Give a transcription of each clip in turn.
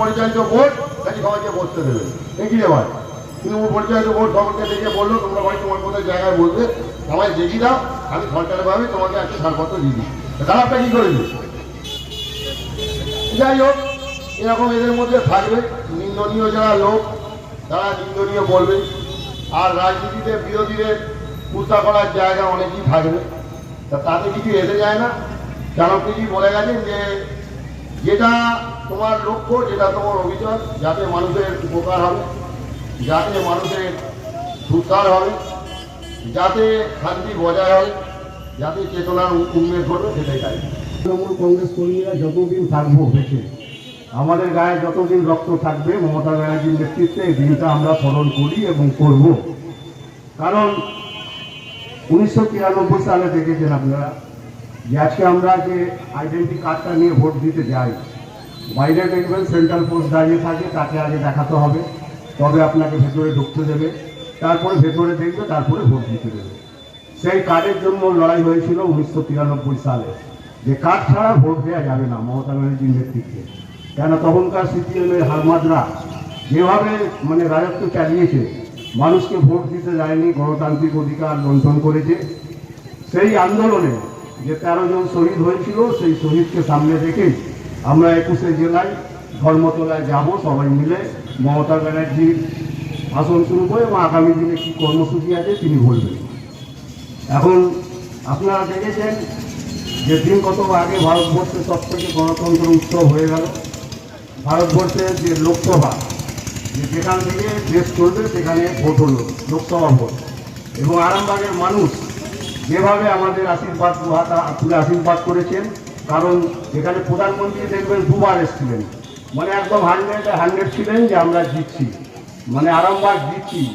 পরিচালিত ভোট নাকি সবাইকে বসতে দেবে। রে ভাই তৃণমূল পরিচালিত ভোট সকলকে দেখে বলল, তোমরা ভাই তোমার কোথায় জায়গায় বলবে আমায় দেখিয়ে দাও, আমি সরকারিভাবে তোমাকে একটা ছাড়পত্র দিয়ে দিই খারাপটা কি করেছে যাই হোক, এরকম এদের মধ্যে থাকবে। নিন্দনীয় যারা লোক, তারা নিন্দনীয় বলবে। আর রাজনীতিতে বিরোধীদের কুস্তা করার জায়গা অনেকই থাকবে। তা তাতে কিছু এসে যায় না। চাণক্যজি বলে গেছেন যে, যেটা তোমার লক্ষ্য যেটা তোমার অভিযোগ যাতে মানুষের উপকার হবে, যাতে মানুষের সুস্থার হবে, যাতে শান্তি বজায় হবে, যাতে চেতনার উন্মেষ ঘটবে, সেটাই কাজ তৃণমূল কংগ্রেস কর্মীরা যতদিন থাকব বেঁচে, আমাদের গায়ে যতদিন রক্ত থাকবে, মমতা ব্যানার্জির নেতৃত্বে এই দিনটা আমরা স্মরণ করি এবং করব। কারণ উনিশশো তিরানব্বই সালে দেখেছেন আপনারা যে আজকে আমরা যে আইডেন্টি কার্ডটা নিয়ে ভোট দিতে যাই বাইরে দেখবেন সেন্ট্রাল পোস্ট দাঁড়িয়ে থাকে, তাকে আগে দেখাতে হবে তবে আপনাকে ভেতরে ঢুকতে দেবে, তারপরে ভেতরে দেখবে, তারপরে ভোট দিতে দেবে। সেই কার্ডের জন্য লড়াই হয়েছিল উনিশশো তিরানব্বই সালে। যে কার্ড ছাড়া ভোট দেওয়া যাবে না, মমতা ব্যানার্জির নেতৃত্বে। কেন? তখনকার সিপিএমের হারমাদরা যেভাবে মানে রাজত্ব চালিয়েছে, মানুষকে ভোট দিতে যায়নি গণতান্ত্রিক অধিকার লঙ্ঘন করেছে। সেই আন্দোলনে যে তেরো জন শহীদ হয়েছিল, সেই শহীদকে সামনে রেখেই আমরা একুশে জেলায় ধর্মতলায় যাব, সবাই মিলে মমতা ব্যানার্জির ভাষণ শুরু করে এবং আগামী দিনে কী কর্মসূচি আছে তিনি বলবেন। এখন আপনারা দেখেছেন যে দিন কত আগে ভারতবর্ষে সব থেকে গণতন্ত্র উৎসব হয়ে গেল। ভারতবর্ষের যে লোকসভা যেখান থেকে দেশ চলবে সেখানে ভোট হলো, লোকসভা ভোট। এবং আরামবাগের মানুষ যেভাবে আমাদের আশীর্বাদ তুলে আশীর্বাদ করেছেন কারণ এখানে প্রধানমন্ত্রী দেখবেন দুবার এসেছিলেন। মানে একদম হান্ড্রেড হান্ড্রেড ছিলেন যে আমরা জিতছি। মানে আরামবাগ জিতছি।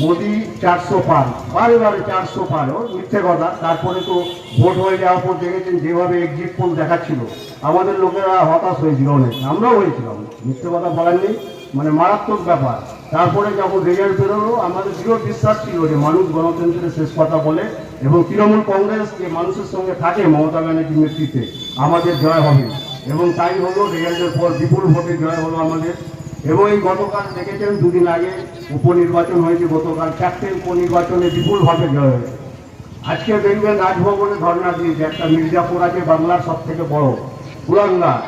মোদি চারশো পার, বারে বারে চারশো পার, ও মিথ্যে কথা। তারপরে তো ভোট হয়ে যাওয়ার পর দেখেছেন যেভাবে এক্সিট পোল দেখাচ্ছিল। আমাদের লোকেরা হতাশ হয়েছিল অনেক। আমরাও হয়েছিলাম। মিথ্যে কথা বলার নেই। মানে মারাত্মক ব্যাপার। তারপরে যখন রেজাল্ট বেরোলো, আমাদের দৃঢ় বিশ্বাস ছিল যে মানুষ গণতন্ত্রের শেষ কথা বলে এবং তৃণমূল কংগ্রেস যে মানুষের সঙ্গে থাকে মমতা ব্যানার্জির নেতৃত্বে, আমাদের জয় হবে। এবং তাই হলো রেজাল্টের পর বিপুল ভোটে জয় হলো আমাদের। এবং এই গতকাল দেখেছেন, দুদিন আগে উপনির্বাচন হয়েছে, গতকাল চারটে উপনির্বাচনে বিপুলভাবে জয় হয়েছে। আজকে দেখবেন রাজভবনে ধর্ণা দিয়েছে, একটা মির্জাপুর আছে বাংলার সব থেকে বড়, পুরাঙ্গা।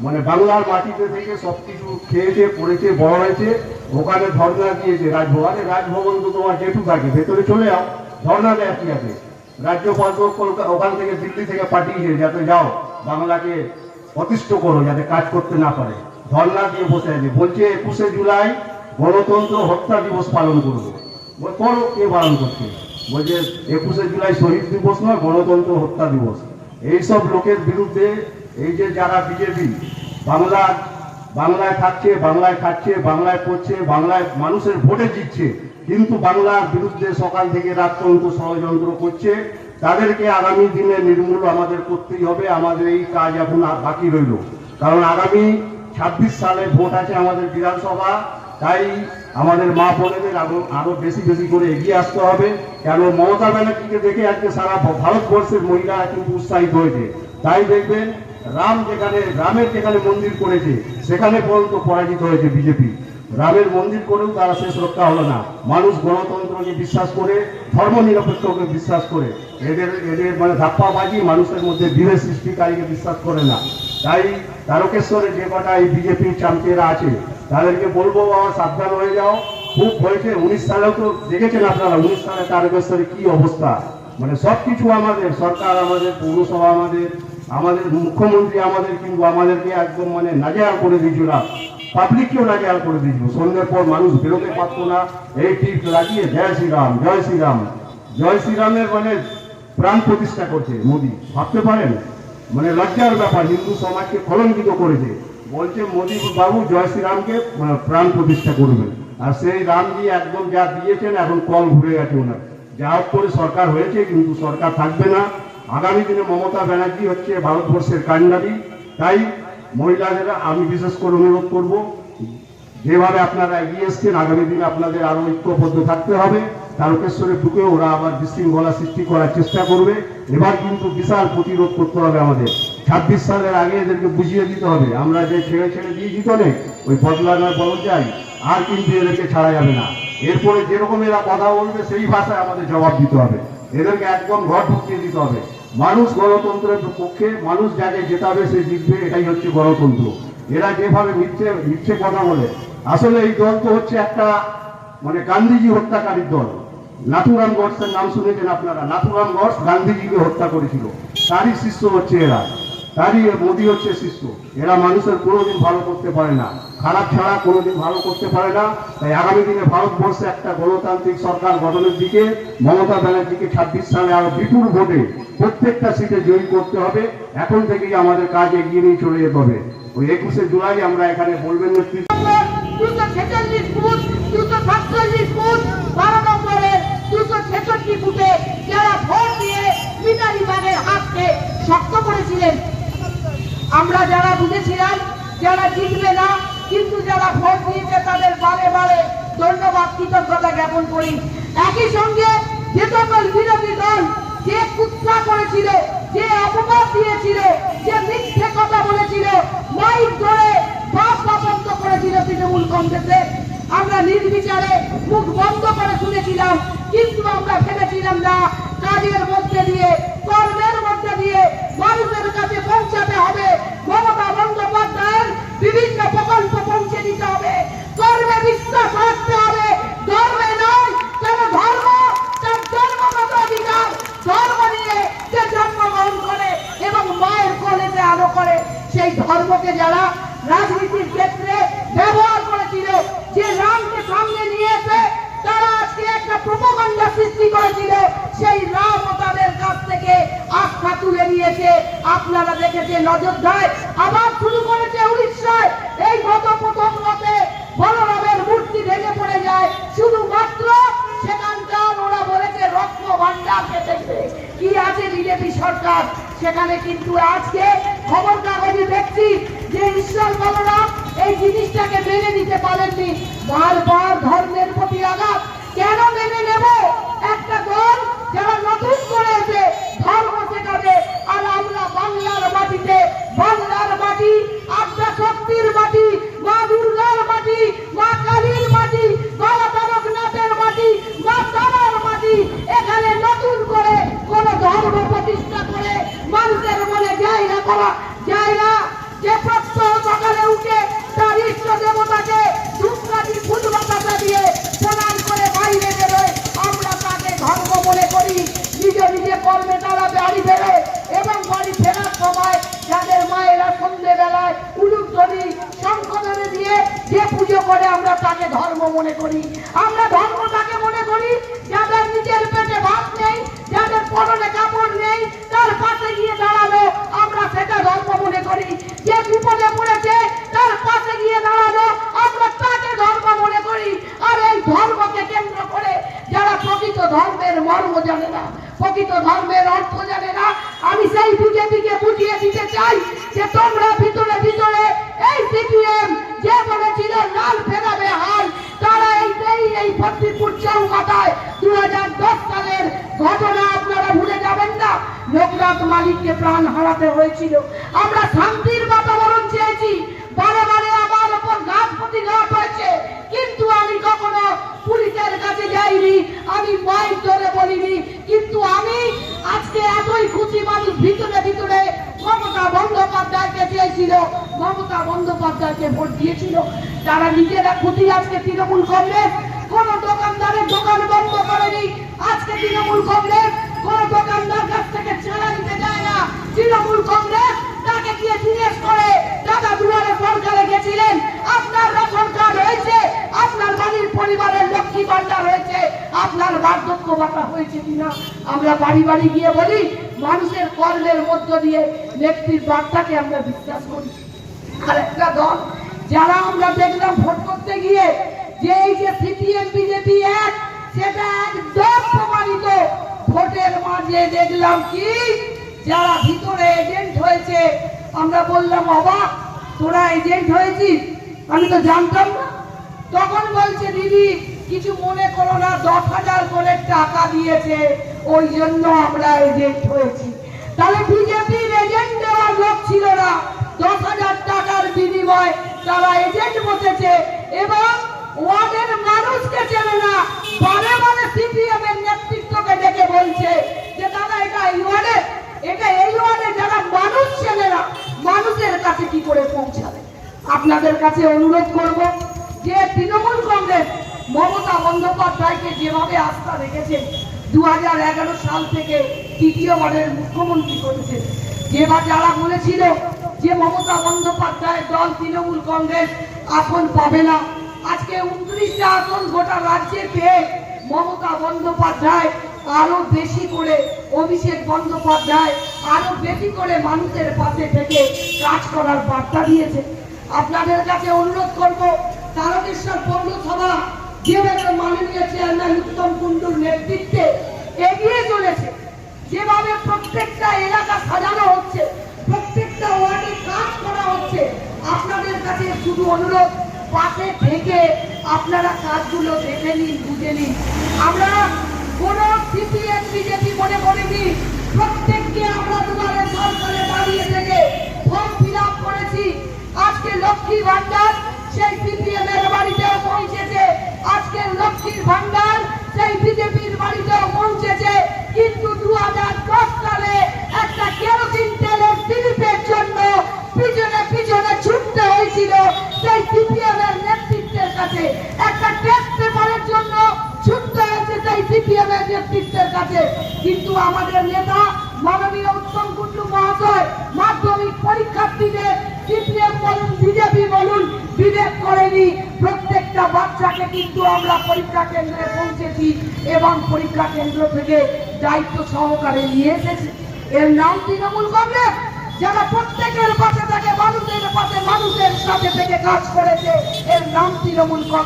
মানে বাংলার মাটিতে থেকে সব কিছু খেয়েছে, পড়েছে, বড় হয়েছে, ওখানে ধর্ণা দিয়েছে রাজভবনে। রাজভবন তো তোমার জেঠু থাকে ভেতরে চলে যাও। ধর্ণা দেয় কি আছে। রাজ্যপাল তো ওখান থেকে দিল্লি থেকে পাঠিয়েছে যাতে যাও, বাংলাকে অতিষ্ঠ করো যাতে কাজ করতে না পারে। ধর্ণা দিয়ে বসে আছে। বলছে, একুশে জুলাই গণতন্ত্র হত্যা দিবস পালন করব। করো কে পালন করছে? বলছে, একুশে জুলাই শহীদ দিবস নয়, গণতন্ত্র হত্যা দিবস। এইসব লোকের বিরুদ্ধে এই যে যারা বিজেপি, বাংলা, বাংলায় থাকছে, বাংলায় খাচ্ছে, বাংলায় পড়ছে বাংলায় মানুষের ভোটে জিতছে কিন্তু বাংলার বিরুদ্ধে সকাল থেকে রাত পর্যন্ত ষড়যন্ত্র করছে। তাদেরকে আগামী দিনে নির্মূল আমাদের করতেই হবে। আমাদের এই কাজ এখন বাকি রইল। কারণ আগামী ছাব্বিশ সালে ভোট আছে আমাদের বিধানসভা। তাই আমাদের মা বোনেদের আরও বেশি বেশি করে এগিয়ে আসতে হবে। কেন মমতা ব্যানার্জিকে দেখে আজকে সারা ভারতবর্ষের মহিলারা কিন্তু উৎসাহিত হয়েছে। তাই দেখবেন, রাম যেখানে, রামের যেখানে মন্দির করেছে, সেখানে পর্যন্ত পরাজিত হয়েছে বিজেপি। রামের মন্দির করেও তারা শেষ রক্ষা হলো না। মানুষ গণতন্ত্রকে বিশ্বাস করে, ধর্ম নিরপেক্ষকে বিশ্বাস করে। এদের এদের মানে ধাপ্পাবাজি মানুষের মধ্যে বিভেদ সৃষ্টিকারীকে বিশ্বাস করে না। তাই তারকেশ্বরে যে কটা এই বিজেপির চামচেরা আছে, তাদেরকে বলব, বাবা, সাবধান হয়ে যাও। খুব হয়েছে, উনিশ সালেও তো দেখেছেন আপনারা, উনিশ সালে তারকেশ্বরে কি অবস্থা? মানে সব কিছু আমাদের, সরকার আমাদের, পৌরসভা আমাদের আমাদের মুখ্যমন্ত্রী আমাদের, কিন্তু আমাদেরকে একদম মানে নাজেহাল করে দিয়েছিল পাবলিককেও নাজেহাল করে দিয়েছিল সন্ধ্যের পর মানুষ বেরোতে পারতো না। এই টিপ লাগিয়ে জয় শ্রীরাম জয় শ্রীরাম। জয় শ্রীরামের মানে প্রাণ প্রতিষ্ঠা করছে মোদী। ভাবতে পারেন? মানে লজ্জার ব্যাপার, হিন্দু সমাজকে কলঙ্কিত করেছে। বলছে মোদী বাবু, জয় শ্রীরামকে মানে প্রাণ প্রতিষ্ঠা করবেন। আর সেই রামজি একদম যা দিয়েছেন, এখন কল ঘুরে গেছে ওনার। যা করে সরকার হয়েছে, কিন্তু সরকার থাকবে না। আগামী দিনে মমতা ব্যানার্জি হচ্ছে ভারতবর্ষের কান্ডারি তাই মহিলাদের আমি বিশেষ করে অনুরোধ করব, যেভাবে আপনারা এগিয়ে এসছেন, আগামী দিনে আপনাদের আরও ঐক্যবদ্ধ থাকতে হবে। তারকেশ্বরে ঢুকে ওরা আবার বিশৃঙ্খলা সৃষ্টি করার চেষ্টা করবে। এবার কিন্তু বিশাল প্রতিরোধ করতে হবে আমাদের। ছাব্বিশ সালের আগে এদেরকে বুঝিয়ে দিতে হবে, আমরা যে ছেড়ে ছেড়ে দিয়েছি তো ওই বদলা নয়, বদল চাই। আর কিন্তু এদেরকে ছাড়া যাবে না। এরপরে যেরকম এরা কথা বলবে, সেই ভাষায় আমাদের জবাব দিতে হবে। এদেরকে একদম ঘর ঢুকিয়ে দিতে হবে। মানুষ গণতন্ত্রের পক্ষে, মানুষ যাকে জেতাবে সে জিতবে, এটাই হচ্ছে গণতন্ত্র। এরা যেভাবে মিথ্যে মিথ্যে কথা বলে। আসলে এই দল তো হচ্ছে একটা মানে গান্ধীজি হত্যাকারীর দল। নাথুরাম গডসের নাম শুনেছেন আপনারা? নাথুরাম গডস গান্ধীজিকে হত্যা করেছিল। তারই শিষ্য হচ্ছে এরা। তারই মোদী হচ্ছে শিশু। এরা মানুষের কোনোদিন ভালো করতে পারে না। খারাপ ছাড়া কোনোদিন ভালো করতে পারে না। তাই আগামী দিনে ভারতবর্ষে একটা গণতান্ত্রিক সরকার গঠনের দিকে মমতা ব্যানার্জিকে ছাব্বিশ সালে আরও বিপুল ভোটে প্রত্যেকটা সিটে জয়ী করতে হবে। এখন থেকেই আমাদের কাজ এগিয়ে নিয়ে চলে যেতে হবে। ওই একুশে জুলাই আমরা এখানে বলবেন দুশো শক্ত করেছিলেন আমরা যারা বুঝেছিলাম যারা জিতবে না, কিন্তু যারা ভোট দিয়েছে তাদের বারে বারে ধন্যবাদ, কৃতজ্ঞতা জ্ঞাপন করি। একই সঙ্গে যে সকল বিরোধী দল যে কুৎসা করেছিল, যে অপবাদ দিয়েছিল, যে মিথ্যে কথা বলেছিল, মাইক ধরে বাপ করেছিল তৃণমূল কংগ্রেসের আমরা নির্বিচারে মুখ বন্ধ করে শুনেছিলাম, কিন্তু আমরা ভেবেছিলাম না, কাজের মধ্যে দিয়ে কর্মের মধ্যে দিয়ে মানুষের কাছে পৌঁছাতে হবে মমতা বন্দ্যোপাধ্যায়ের বিভিন্ন প্রকল্প পৌঁছে দিতে হবে কর্মে বিশ্বাস রাখতে হবে ধর্মে নয় কেন ধর্ম তার জন্মগত অধিকার ধর্ম নিয়ে যে জন্মগ্রহণ করে এবং মায়ের কোলেতে আলো করে সেই ধর্মকে যারা রাজনীতির ক্ষেত্রে ব্যবহার করেছিল যে রামকে সামনে নিয়ে এসে তারা আজকে একটা প্রপগণ্ডা সৃষ্টি করেছিল সেই রাম তাদের কাছ থেকে আস্থা তুলে নিয়েছে আপনারা দেখেছে নজরদায় আবার শুরু করেছে উড়িষ্যায় এই গত প্রথম রাতে বলরামের মূর্তি ভেঙে পড়ে যায় শুধুমাত্র সেখানকার ওরা বলেছে রত্ন ভান্ডার পেতেছে কি আছে বিজেপি সরকার। সেখানে কিন্তু আজকে খবর কাগজে দেখছি যে ঈশ্বর বলরাম এই জিনিসটাকে মেনে নিতে পারেননি। বারবার ধর্মের প্রতি আঘাত। কেন মেনে নেব? একটা দল যারা নতুন করে এসে ধর্ম শেখাবে, আর আমরা বাংলার মাটিতে বাংলার মাটি আদ্যা শক্তির মাটি মা দুর্গার মাটি মা কালীর মাটি বাবা তারকনাথের মাটি মা তারার মাটি এখানে নতুন করে কোন ধর্ম প্রতিষ্ঠা করে মানুষের মনে জায়গা করা যায় না যে প্রত্যহ সকালে উঠে তার ইষ্ট দেবতাকে ধূপকাঠি ফুল বাতাসা দিয়ে প্রণাম করে বাইরে বেরোয় আমরা তাকে ধর্ম মনে করি নিজ নিজে কর্মে তারা বাড়ি বেরোয় এবং বাড়ি ফেরার সময় যাদের মায়েরা সন্ধে বেলায় উলুধ্বনি শঙ্করে দিয়ে যে পুজো করে আমরা তাকে ধর্ম মনে করি। আমরা ধর্ম তাকে মনে করি যাদের নিজের পেটে ভাত নেই যাদের পরনে কাপড় নেই তার পাশে গিয়ে দাঁড়ানো আমরা সেটা ধর্ম মনে করি যে বিপদে পড়েছে তার পাশে গিয়ে দাঁড়ানো আমরা তাকে ধর্ম মনে করি আর এই ধর্মকে কেন্দ্র করে যারা প্রকৃত ধর্মের মর্ম জানে না প্রকৃত ধর্মের অর্থ জানে না আমি সেই বিজেপিকে বুঝিয়ে দিতে চাই যে তোমরা ভিতরে ভিতরে এই সিপিএম যে বলেছিল লাল ফেরাবে হাল তারা এই এই এই ভর্তিপুর চৌকাটায় দু হাজার দশ সালের ঘটনা আপনারা ভুলে যাবেন না লোকনাথ মালিককে প্রাণ হারাতে হয়েছিল। আমরা শান্তির বাতাবরণ চেয়েছি। বারে বারে আমার ওপর ঘাট প্রতিঘাত হয়েছে। কিন্তু আমি কখনো পুলিশের কাছে যাইনি। আমি মাইক ধরে বলিনি। কিন্তু আমি আজকে এতই খুশি মানুষ ভিতরে ভিতরে মমতা বন্দ্যোপাধ্যায়কে চেয়েছিল। মমতা বন্দ্যোপাধ্যায়কে ভোট দিয়েছিল। তারা নিজেরা খুশি আজকে তৃণমূল কংগ্রেস, কোন দোকানদারের দোকান বন্ধ করেনি। আজকে তৃণমূল কংগ্রেস তৃণমূল কংগ্রেস তাকে গিয়ে জিজ্ঞেস করে, দাদা দুয়ারে সরকারে গেছিলেন? আপনার রেশন কার্ড হয়েছে? আপনার বাড়ির পরিবারের লক্ষ্মী ভান্ডার হয়েছে? আপনার বার্ধক্য ভাতা হয়েছে কিনা? আমরা বাড়ি বাড়ি গিয়ে বলি, মানুষের কর্মের মধ্য দিয়ে নেত্রীর বার্তাকে আমরা বিশ্বাস করি। আর একটা দল, যারা আমরা দেখলাম ভোট করতে গিয়ে, যে এই যে সিপিএম, বিজেপি এক, সেটা একদম প্রমাণিত। ভোটের মাঝে দেখলাম কি? যারা ভিতরে এজেন্ট হয়েছে, আমরা বললাম, অবাক, তোরা এজেন্ট হয়েছিস? আমি তো জানতাম না। তখন বলছে, দিদি, কিছু মনে করো না, দশ হাজার করে টাকা দিয়েছে, ওই জন্য আমরা এজেন্ট হয়েছি। তাহলে বিজেপির এজেন্ট দেওয়ার লোক ছিল না। দশ হাজার টাকার বিনিময় তারা এজেন্ট বসেছে। এবং ওয়ার্ডের মানুষকে চেনে না, বারে বারে সিপিএম এর নেতৃত্বকে ডেকে বলছে যে, দাদা, এটা এই ওয়ার্ডে এটা এই ওয়ার্ডে যারা মানুষ না মানুষের কাছে কি করে পৌঁছাবে? আপনাদের কাছে অনুরোধ করব যে তৃণমূল কংগ্রেস মমতা বন্দ্যোপাধ্যায়কে যেভাবে আস্থা রেখেছে দু সাল থেকে তৃতীয়বারের মুখ্যমন্ত্রী করেছে যেবার যারা বলেছিল যে মমতা বন্দ্যোপাধ্যায়ের দল তৃণমূল কংগ্রেস আসন পাবে না, আজকে উনত্রিশটা আসন গোটা রাজ্যে পেয়ে মমতা বন্দ্যোপাধ্যায় আরও বেশি করে অভিষেক বন্দ্যোপাধ্যায় আরও বেশি করে মানুষের পাশে থেকে কাজ করার বার্তা দিয়েছে। আপনাদের কাছে অনুরোধ করব, তারকেশ্বর পৌরসভা যেভাবে মাননীয় চেয়ারম্যান উত্তম কুণ্ডুর নেতৃত্বে এগিয়ে চলেছে, যেভাবে প্রত্যেকটা এলাকা সাজানো হচ্ছে, প্রত্যেকটা ওয়ার্ডে কাজ করা হচ্ছে, আপনাদের কাছে শুধু অনুরোধ, পাশে থেকে আপনারা কাজগুলো দেখে নিন, বুঝে নিন। আমরা কোন সিপিএম বিজেপি মনে করিনি? প্রত্যেককে আমরা দুবারে সরকারে দাঁড়িয়ে থেকে ফর্ম ফিল করেছি। আজকে লক্ষ্মী ভান্ডার সেই সিপিএম এর বাড়িতেও পৌঁছেছে। কাছে কিন্তু আমাদের নেতা মাননীয় উত্তম কুণ্ডু মহাশয় মাধ্যমিক পরীক্ষার্থীদের সিপিএম বলুন, বিজেপি বলুন, বিবেক করেনি। প্রত্যেকটা বাচ্চাকে কিন্তু আমরা পরীক্ষা কেন্দ্রে পৌঁছেছি এবং পরীক্ষা কেন্দ্র থেকে দায়িত্ব সহকারে নিয়ে এসেছি। এর নাম তৃণমূল কংগ্রেস। যারা প্রত্যেকের পাশে থাকে, মানুষের পাশে, মানুষের সাথে থেকে কাজ করেছে, এর নাম তৃণমূল কংগ্রেস।